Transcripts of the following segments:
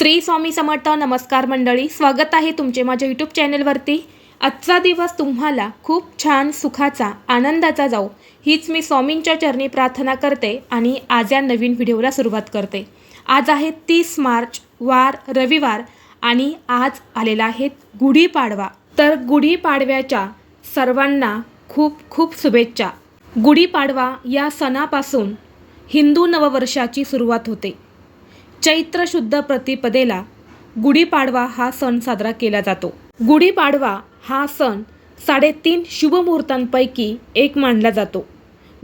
श्री स्वामी समर्थ नमस्कार मंडळी स्वागत आहे तुमचे माझ्या यूट्यूब चॅनलवरती. आजचा दिवस तुम्हाला खूप छान सुखाचा आनंदाचा जाऊ हीच मी स्वामींच्या चरणी प्रार्थना करते आणि आज या नवीन व्हिडिओला सुरुवात करते. आज आहे तीस मार्च वार रविवार आणि आज आलेला आहे गुढीपाडवा. तर गुढीपाडव्याच्या सर्वांना खूप खूप शुभेच्छा. गुढीपाडवा या सणापासून हिंदू नववर्षाची सुरुवात होते. चैत्र शुद्ध प्रतिपदेला गुढीपाडवा हा सण साजरा केला जातो. गुढीपाडवा हा सण साडेतीन शुभमुहूर्तांपैकी एक मानला जातो.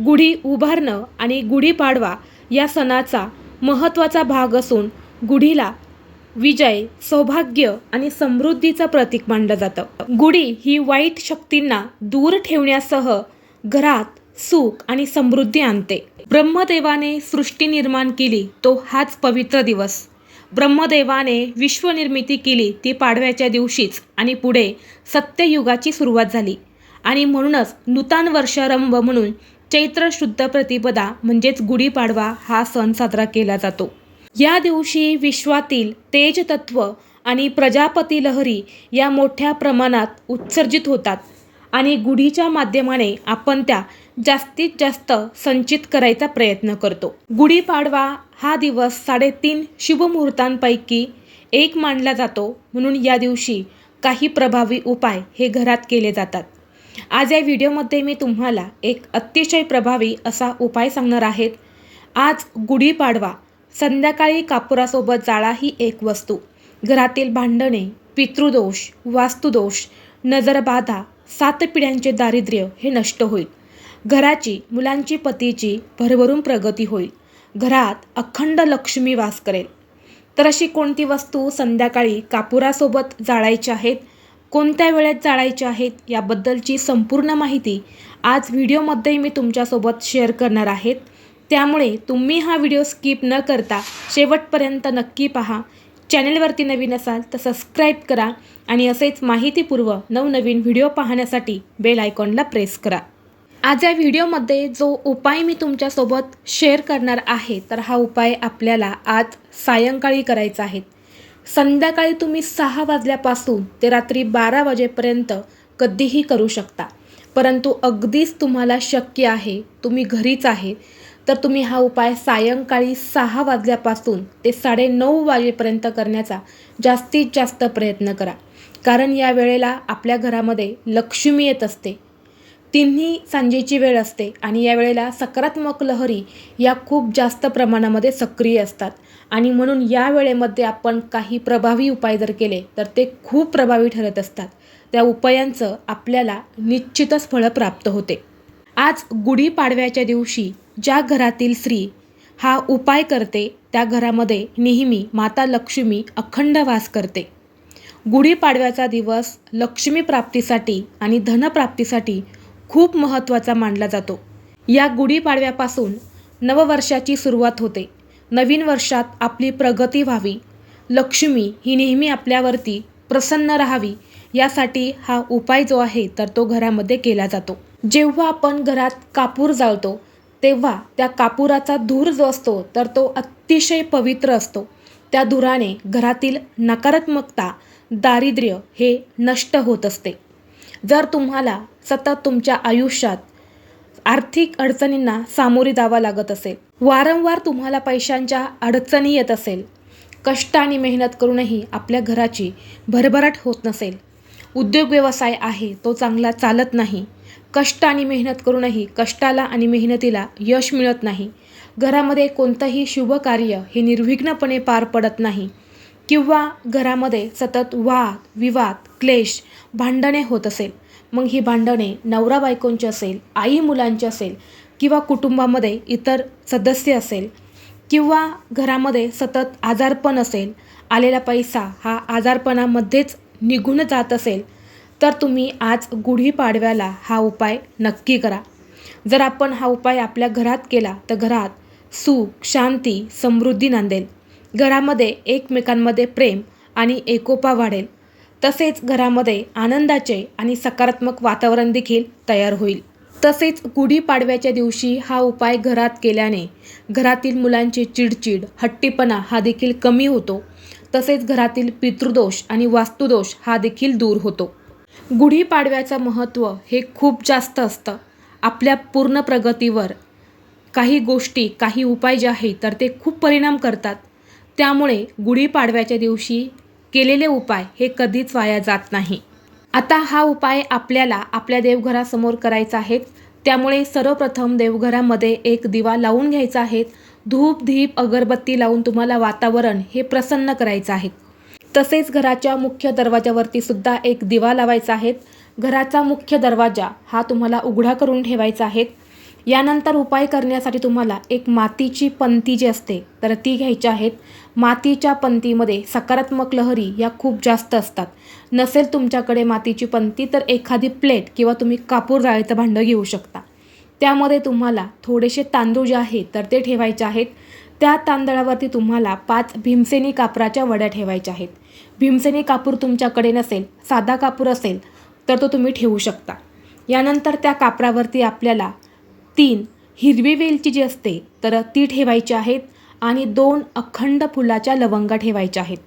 गुढी उभारणं आणि गुढीपाडवा या सणाचा महत्त्वाचा भाग असून गुढीला विजय सौभाग्य आणि समृद्धीचं प्रतीक मानलं जातं. गुढी ही वाईट शक्तींना दूर ठेवण्यासह घरात सुख आणि समृद्धी आणते. ब्रह्मदेवाने सृष्टी निर्माण केली तो हाच पवित्र दिवस. ब्रह्मदेवाने विश्वनिर्मिती केली ती पाडव्याच्या दिवशीच. आणि पुढे सत्ययुगाची सुरुवात झाली. आणि म्हणूनच नूतन वर्षारंभ म्हणून चैत्र शुद्ध प्रतिपदा म्हणजेच गुढीपाडवा हा सण साजरा केला जातो. या दिवशी विश्वातील तेज तत्व आणि प्रजापती लहरी या मोठ्या प्रमाणात उत्सर्जित होतात. आणि गुढीच्या माध्यमाने आपण त्या जास्तीत जास्त संचित करायचा प्रयत्न करतो. गुढीपाडवा हा दिवस साडेतीन शुभमुहूर्तांपैकी एक मानला जातो. म्हणून या दिवशी काही प्रभावी उपाय हे घरात केले जातात. आज या व्हिडिओमध्ये मी तुम्हाला एक अतिशय प्रभावी असा उपाय सांगणार आहेत आज गुढीपाडवा संध्याकाळी कापुरासोबत जाळा ही एक वस्तू. घरातील भांडणे पितृदोष वास्तुदोष नजरबाधा सात पिढ्यांचे दारिद्र्य हे नष्ट होईल. घराची मुलांची पतीची भरभरून प्रगती होईल. घरात अखंड लक्ष्मी वास करेल. तर अशी कोणती वस्तू संध्याकाळी कापुरासोबत जाळायची आहेत? कोणत्या वेळेत जाळायचे आहेत? याबद्दलची संपूर्ण माहिती आज व्हिडिओमध्ये मी तुमच्यासोबत शेअर करणार आहेत. त्यामुळे तुम्ही हा व्हिडिओ स्किप न करता शेवटपर्यंत नक्की पहा. चॅनलवरती नवीन असाल तर सबस्क्राईब करा आणि असेच माहितीपूर्व नवनवीन व्हिडिओ पाहण्यासाठी बेल आयकॉनला प्रेस करा. आज या व्हिडिओमध्ये जो उपाय मी तुमच्यासोबत शेअर करणार आहे तर हा उपाय आपल्याला आज सायंकाळी करायचा आहे. संध्याकाळी तुम्ही सहा वाजल्यापासून ते रात्री बारा वाजेपर्यंत कधीही करू शकता. परंतु अगदीच तुम्हाला शक्य आहे तुम्ही घरीच आहे तर तुम्ही हा उपाय सायंकाळी सहा वाजल्यापासून ते साडेनऊ वाजेपर्यंत करण्याचा जास्तीत जास्त प्रयत्न करा. कारण या वेळेला आपल्या घरामध्ये लक्ष्मी येत असते. तिन्ही सांजेची वेळ असते आणि या वेळेला सकारात्मक लहरी या खूप जास्त प्रमाणामध्ये सक्रिय असतात. आणि म्हणून या वेळेमध्ये आपण काही प्रभावी उपाय जर केले तर ते खूप प्रभावी ठरत असतात. त्या उपायांचं आपल्याला निश्चितच फळं प्राप्त होते. आज गुढीपाडव्याच्या दिवशी ज्या घरातील स्त्री हा उपाय करते त्या घरामध्ये नेहमी माता लक्ष्मी अखंड वास करते. गुढीपाडव्याचा दिवस लक्ष्मी प्राप्तीसाठी आणि धनप्राप्तीसाठी खूप महत्त्वाचा मानला जातो. या गुढीपाडव्यापासून नववर्षाची सुरुवात होते. नवीन वर्षात आपली प्रगती व्हावी. लक्ष्मी ही नेहमी आपल्यावरती प्रसन्न राहावी यासाठी हा उपाय जो आहे तर तो घरामध्ये केला जातो. जेव्हा आपण घरात कापूर जाळतो तेव्हा त्या कापुराचा धूर जो असतो तर तो अतिशय पवित्र असतो. त्या धुराने घरातील नकारात्मकता दारिद्र्य हे नष्ट होत असते. जर तुम्हाला सतत तुमच्या आयुष्यात आर्थिक अडचणींना सामोरे जावं लागत असेल वारंवार तुम्हाला पैशांच्या अडचणी येत असेल कष्ट आणि मेहनत करूनही आपल्या घराची भरभराट होत नसेल उद्योग व्यवसाय आहे तो चांगला चालत नाही कष्ट आणि मेहनत करूनही कष्टाला आणि मेहनतीला यश मिळत नाही घरामध्ये कोणतंही शुभ कार्य हे निर्विघ्नपणे पार पडत नाही किंवा घरामध्ये सतत वाद विवाद क्लेश भांडणे होत असेल मग ही भांडणे नवरा बायकोंची असेल आई मुलांची असेल किंवा कुटुंबामध्ये इतर सदस्य असेल किंवा घरामध्ये सतत आजारपण असेल आलेला पैसा हा आजारपणामध्येच निघून जात असेल तर तुम्ही आज गुढीपाडव्याला हा उपाय नक्की करा. जर आपण हा उपाय आपल्या घरात केला तर घरात सुख शांती समृद्धी नांदेल. घरामध्ये एकमेकांमध्ये प्रेम आणि एकोपा वाढेल. तसेच घरामध्ये आनंदाचे आणि सकारात्मक वातावरण देखील तयार होईल. तसेच गुढीपाडव्याच्या दिवशी हा उपाय घरात केल्याने घरातील मुलांची चिडचिड हट्टीपणा हा देखील कमी होतो. तसेच घरातील पितृदोष आणि वास्तुदोष हा देखील दूर होतो. गुढीपाडव्याचं महत्त्व हे खूप जास्त असतं. आपल्या पूर्ण प्रगतीवर काही गोष्टी काही उपाय जे आहे तर ते खूप परिणाम करतात. त्यामुळे गुढीपाडव्याच्या दिवशी केलेले उपाय हे कधीच वाया जात नाही. आता हा उपाय आपल्याला आपल्या देवघरासमोर करायचा आहे. त्यामुळे सर्वप्रथम देवघरामध्ये एक दिवा लावून घ्यायचा आहे. धूप धीप अगरबत्ती लावून तुम्हाला वातावरण हे प्रसन्न करायचं आहे. तसेच घराच्या मुख्य दरवाजावरती सुद्धा एक दिवा लावायचा आहे. घराचा मुख्य दरवाजा हा तुम्हाला उघडा करून ठेवायचा आहे. यानंतर उपाय करण्यासाठी तुम्हाला एक मातीची पंती जी असते तर ती घ्यायची आहेत मातीच्या पंतीमध्ये सकारात्मक लहरी या खूप जास्त असतात. नसेल तुमच्याकडे मातीची पंती तर एखादी प्लेट किंवा तुम्ही कापूर जाळीचं भांडं घेऊ शकता. त्यामध्ये तुम्हाला थोडेसे तांदूळ जे आहेत तर ते ठेवायचे आहेत. त्या तांदळावरती तुम्हाला पाच भीमसेनी कापराच्या वड्या ठेवायच्या आहेत. भीमसेनी कापूर तुमच्याकडे नसेल साधा कापूर असेल तर तो तुम्ही ठेवू शकता. यानंतर त्या कापरावरती आपल्याला तीन हिरवी वेलची जी असते तर ती ठेवायची आहेत. आणि दोन अखंड फुलाच्या लवंगा ठेवायच्या आहेत.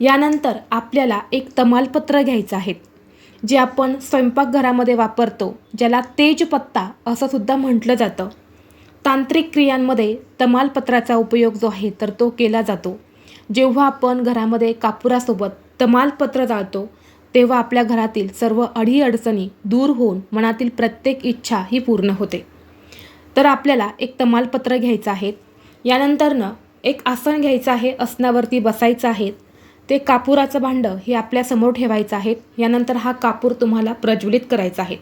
यानंतर आपल्याला एक तमालपत्र घ्यायचं आहे जे आपण स्वयंपाकघरामध्ये वापरतो ज्याला तेजपत्ता असं सुद्धा म्हटलं जातं. तांत्रिक क्रियांमध्ये तमालपत्राचा उपयोग जो आहे तर तो केला जातो. जेव्हा आपण घरामध्ये कापुरासोबत तमालपत्र जाळतो तेव्हा आपल्या घरातील सर्व अडीअडचणी दूर होऊन मनातील प्रत्येक इच्छा ही पूर्ण होते. तर आपल्याला एक तमालपत्र घ्यायचं आहे यानंतरनं एक आसन घ्यायचं आहे आसनावरती बसायचं आहे. ते कापुराचं भांडं हे आपल्यासमोर ठेवायचं आहे. यानंतर हा कापूर तुम्हाला प्रज्वलित करायचा आहे.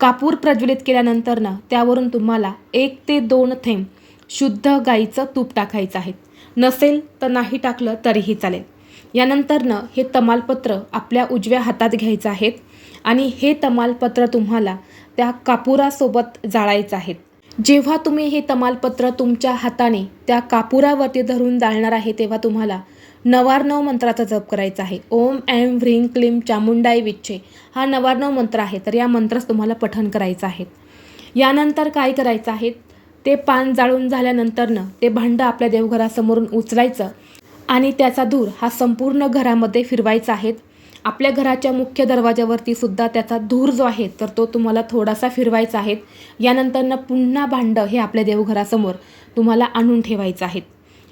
कापूर प्रज्वलित केल्यानंतरनं त्यावरून तुम्हाला एक ते दोन थेंब शुद्ध गाईचं तूप टाकायचं आहे. नसेल तर नाही टाकलं तरीही चालेल. यानंतरनं हे तमालपत्र आपल्या उजव्या हातात घ्यायचं आहे आणि हे तमालपत्र तुम्हाला त्या कापुरासोबत जाळायचं आहेत जेव्हा तुम्ही हे तमालपत्र तुमच्या हाताने त्या कापुरावरती धरून जाळणार आहे तेव्हा तुम्हाला नवार्णव मंत्राचा जप करायचा आहे. ओम ॲम व्ह्रीं क्लीम चामुंडाई विच्छे हा नवार्णव मंत्र आहे. तर या मंत्रास तुम्हाला पठण करायचं आहे. यानंतर काय करायचं आहे? ते पान जाळून झाल्यानंतरनं ते भांडं आपल्या देवघरासमोरून उचलायचं आणि त्याचा धूर हा संपूर्ण घरामध्ये फिरवायचा आहे. आपल्या घराच्या मुख्य दरवाजावरती सुद्धा त्याचा धूर जो आहे तर तो तुम्हाला थोडासा फिरवायचा आहे. यानंतरनं पुन्हा भांडं हे आपल्या देवघरासमोर तुम्हाला आणून ठेवायचं आहे.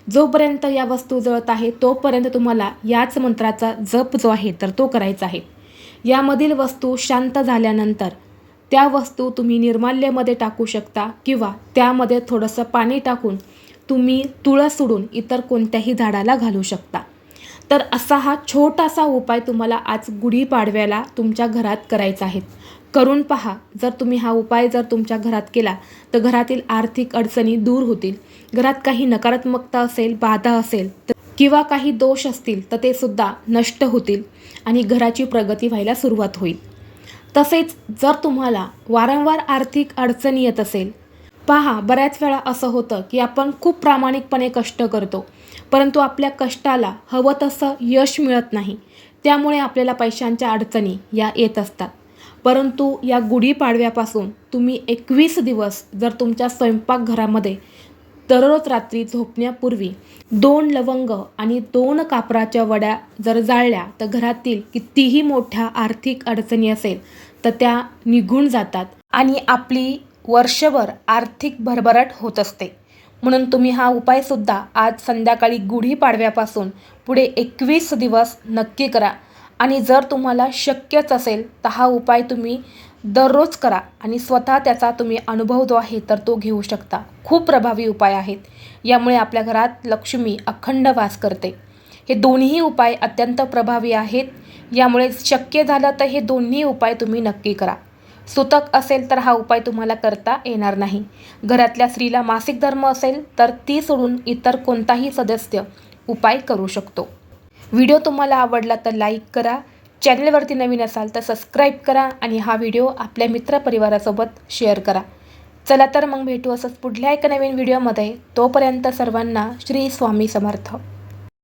जोपर्यंत या वस्तू जळत आहे तोपर्यंत तुम्हाला याच मंत्राचा जप जो आहे तर तो करायचा आहे. यामधील वस्तू शांत झाल्यानंतर त्या वस्तू तुम्ही निर्माल्यमध्ये टाकू शकता किंवा त्यामध्ये थोडंसं पाणी टाकून तुम्ही तुळस सोडून इतर कोणत्याही झाडाला घालू शकता. तर असा हा छोटासा उपाय तुम्हाला आज गुढीपाडव्याला तुमच्या घरात करायचा आहे. करून पहा जर तुम्ही हा उपाय जर तुमच्या घरात केला तर घरातील आर्थिक अडचणी दूर होतील. घरात काही नकारात्मकता असेल बाधा असेल तर किंवा काही दोष असतील तर ते सुद्धा नष्ट होतील आणि घराची प्रगती व्हायला सुरुवात होईल. तसेच जर तुम्हाला वारंवार आर्थिक अडचणी येत असेल पहा बऱ्याच वेळा असं होतं की आपण खूप प्रामाणिकपणे कष्ट करतो परंतु आपल्या कष्टाला हवं तसं यश मिळत नाही. त्यामुळे आपल्याला पैशांच्या अडचणी या येत असतात. परंतु या गुढीपाडव्यापासून तुम्ही एकवीस दिवस जर तुमच्या स्वयंपाकघरामध्ये दररोज रात्री झोपण्यापूर्वी दोन लवंग आणि दोन कापराच्या वड्या जर जाळल्या तर घरातील कितीही मोठ्या आर्थिक अडचणी असेल तर त्या निघून जातात आणि आपली वर्षभर आर्थिक भरभराट होत असते. म्हणून तुम्ही हा उपायसुद्धा आज संध्याकाळी गुढीपाडव्यापासून पुढे एकवीस दिवस नक्की करा. आणि जर तुम्हाला शक्यच असेल तर हा उपाय तुम्ही दररोज करा आणि स्वतः त्याचा तुम्ही अनुभव जो आहे तर तो घेऊ शकता. खूप प्रभावी उपाय आहेत. यामुळे आपल्या घरात लक्ष्मी अखंड वास करते. हे दोन्ही उपाय अत्यंत प्रभावी आहेत. यामुळे शक्य झालं तर हे दोन्ही उपाय तुम्ही नक्की करा. सुतक असेल तर हा उपाय तुम्हाला करता येणार नाही. घरातल्या स्त्रीला मासिक धर्म असेल तर ती सोडून इतर कोणताही सदस्य उपाय करू शकतो. व्हिडिओ तुम्हाला आवडला तर लाईक करा. चॅनलवरती नवीन असाल तर सबस्क्राईब करा आणि हा व्हिडिओ आपल्या मित्रपरिवारासोबत शेअर करा. चला तर मग भेटू असंच पुढल्या एका नवीन व्हिडिओमध्ये. तोपर्यंत सर्वांना श्री स्वामी समर्थ.